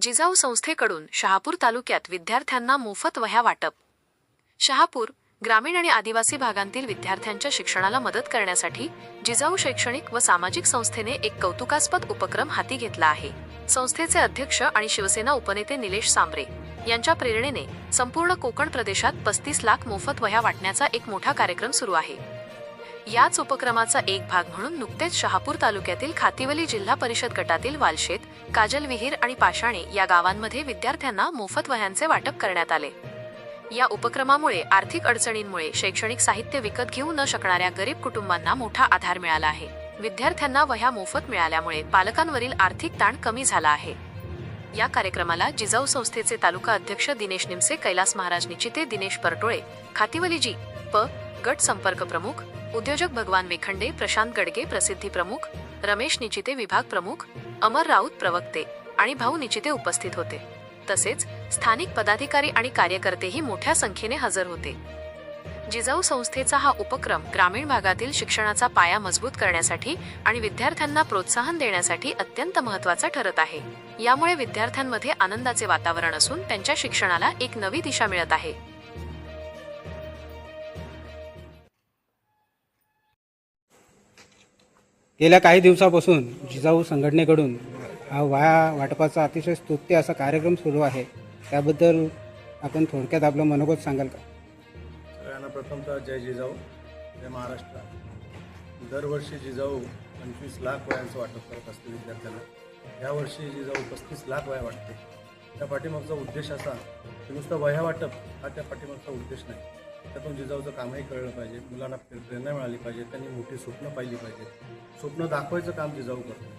जिजाऊ संस्थेकडून शहापूर तालुक्यात विद्यार्थ्यांना मोफत वह्या वाटप. शहापूर ग्रामीण आणि आदिवासी भागांतील विद्यार्थ्यांच्या शिक्षणाला मदत करण्यासाठी जिजाऊ शैक्षणिक व सामाजिक संस्थेने एक कौतुकास्पद उपक्रम हाती घेतला आहे. संस्थेचे अध्यक्ष आणि शिवसेना उपनेते निलेश सांबरे यांच्या प्रेरणेने संपूर्ण कोकण प्रदेशात पस्तीस लाख मोफत वह्या वाटण्याचा एक मोठा कार्यक्रम सुरू आहे. याच उपक्रमाचा एक भाग म्हणून नुकतेच शहापूर तालुक्यातील खातिवली जिल्हा परिषद गटातील वालशेत काजल विहीर आणि पाषाणे या गावांमध्ये विद्यार्थ्यांना मोफत वह्यांचे वाटप करण्यात आले. या उपक्रमामुळे आर्थिक अडचणींमुळे शैक्षणिक साहित्य विकत घेऊ न शकणाऱ्या गरीब कुटुंबांना मोठा आधार मिळाला आहे. विद्यार्थ्यांना वह्या मोफत मिळाल्यामुळे पालकांवरील आर्थिक ताण कमी झाला आहे. या कार्यक्रमाला जिजाऊ संस्थेचे तालुका अध्यक्ष दिनेश निमसे कैलास महाराज निचिते दिनेश परटोळे खातिवलीजी प गट संपर्क प्रमुख उद्योजक भगवान वेखंडे प्रशांत गडगे प्रसिद्धी प्रमुख रमेश निचिते विभाग प्रमुख अमर राऊत प्रवक्ते आणि भाऊ निचिते उपस्थित होते. तसेच स्थानिक पदाधिकारी आणि कार्यकर्तेही मोठ्या संख्येने हजर होते. जिजाऊ संस्थेचा हा उपक्रम ग्रामीण भागातील शिक्षणाचा पाया मजबूत करण्यासाठी आणि विद्यार्थ्यांना प्रोत्साहन देण्यासाठी अत्यंत महत्त्वाचा ठरत आहे. यामुळे विद्यार्थ्यांमध्ये आनंदाचे वातावरण असून त्यांच्या शिक्षणाला एक नवी दिशा मिळत आहे. गेल्या काही दिवसापासून जिजाऊ संघटनेकडून हा वाया वाटपाचा अतिशय स्तुत्य असा कार्यक्रम सुरू आहे. त्याबद्दल आपण थोडक्यात आपलं मनोगत सांगाल का? सगळ्यांना प्रथमतः जय जिजाऊ जय महाराष्ट्र. दरवर्षी जिजाऊ पंचवीस लाख वयांचं वाटप करत असते विद्यार्थ्यांना. यावर्षी जिजाऊ पस्तीस लाख वया वाटते. त्या पाठीमागचा उद्देश असा की नुसतं वह्या वाटप हा त्या पाठीमागचा उद्देश नाही. त्यातून जिजाऊचं कामही कळलं पाहिजे मुलांना प्रेरणा मिळाली पाहिजे त्यांनी मोठी स्वप्न पाहिली पाहिजेत स्वप्न दाखवायचं काम जिजाऊ करतो.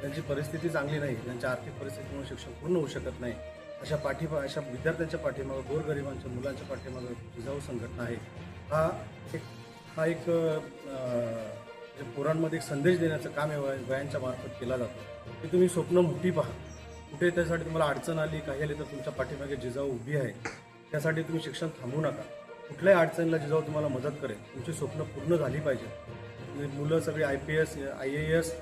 त्यांची परिस्थिती चांगली नाही त्यांच्या आर्थिक परिस्थितीमुळे शिक्षण पूर्ण होऊ शकत नाही. अशा पाठीमा अशा विद्यार्थ्यांच्या पाठीमागं गोरगरिबांच्या मुलांच्या पाठीमागं जिजाऊ संघटना आहे. हा एक हा एक जे पोरांमध्ये एक संदेश देण्याचं काम या वयांच्या मार्फत केला जातो. की तुम्ही स्वप्न मोठी पहा. कुठे त्यासाठी तुम्हाला अडचण आली काही आली तर तुमच्या पाठीमागे जिजाऊ उभी आहे. त्यासाठी तुम्ही शिक्षण थांबू नका. कुठल्याही अडचणीला जिजाऊ तुम्हाला मदत करेल. तुमची स्वप्न पूर्ण झाली पाहिजे. म्हणजे मुलं सगळे I P S I A S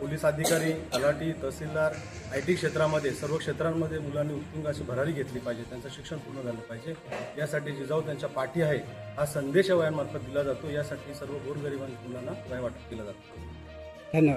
police अधिकारी तलाठी तहसीलदार आय टी क्षेत्रामध्ये सर्व क्षेत्रांमध्ये मुलांनी उत्तुंग अशी भरारी घेतली पाहिजे. त्यांचं शिक्षण पूर्ण झालं पाहिजे. यासाठी जिजाऊ त्यांच्या पाठी आहे. हा संदेश या वयांमार्फत दिला जातो. यासाठी सर्व गोरगरिबांच्या मुलांना वय वाटप केला जातो. धन्यवाद.